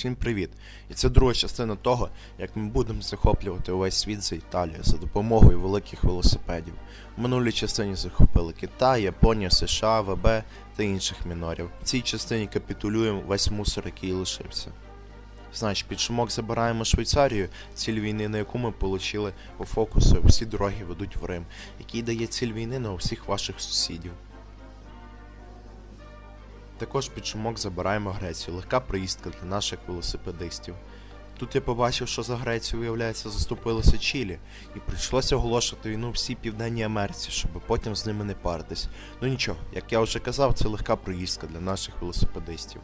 Всім привіт! І це друга частина того, як ми будемо захоплювати увесь світ за Італію за допомогою великих велосипедів. В минулій частині захопили Китай, Японію, США, ВБ та інших мінорів. В цій частині капітулюємо весь мусор, який лишився. Значить, під шумок забираємо Швейцарію, ціль війни, на яку ми отримали по фокусу, всі дороги ведуть в Рим, який дає ціль війни на усіх ваших сусідів. Також під шумок забираємо Грецію, легка приїздка для наших велосипедистів. Тут я побачив, що за Грецію, виявляється, заступилося Чилі, і прийшлося оголошувати війну всій Південній Америці, щоб потім з ними не паритись. Ну нічого, як я вже казав, це легка проїздка для наших велосипедистів.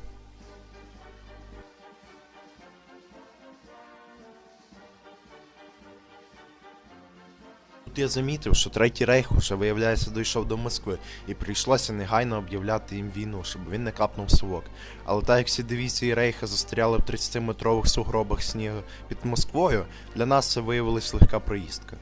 Тут я замітив, що третій рейх уже, виявляється, дійшов до Москви, і прийшлося негайно об'являти їм війну, щоб він не капнув совок. Але так як всі дивізії рейха застряли в 30-метрових сугробах снігу під Москвою, для нас це виявилась легка проїздка.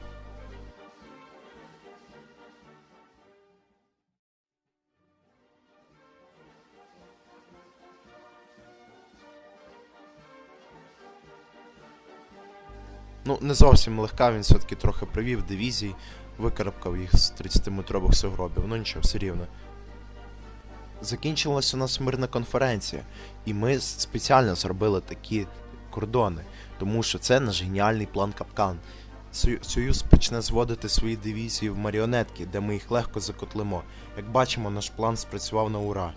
Ну, не зовсім легка, він все-таки трохи привів дивізій, викарабкав їх з 30-метрових сугробів, ну нічого, все рівно. Закінчилася у нас мирна конференція, і ми спеціально зробили такі кордони, тому що це наш геніальний план капкан. Союз почне зводити свої дивізії в маріонетки, де ми їх легко закотлимо. Як бачимо, наш план спрацював на ура.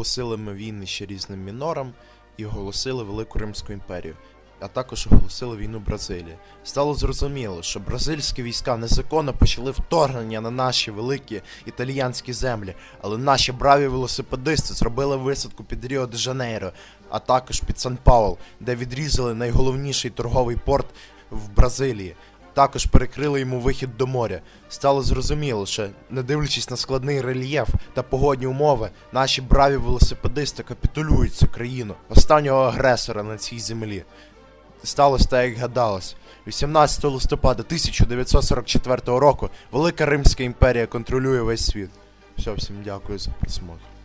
Оголосили ми війни ще різним мінорам і оголосили Велику Римську імперію, а також оголосили війну Бразилії. Стало зрозуміло, що бразильські війська незаконно почали вторгнення на наші великі італіянські землі, але наші браві велосипедисти зробили висадку під Ріо де Жанейро, а також під Сан Паул, де відрізали найголовніший торговий порт в Бразилії. Також перекрили йому вихід до моря. Стало зрозуміло, що, не дивлячись на складний рельєф та погодні умови, наші браві велосипедисти капітулюють цю країну, останнього агресора на цій землі. Сталося так, як гадалось. 18 листопада 1944 року Велика Римська імперія контролює весь світ. Все, всім дякую за просмотр.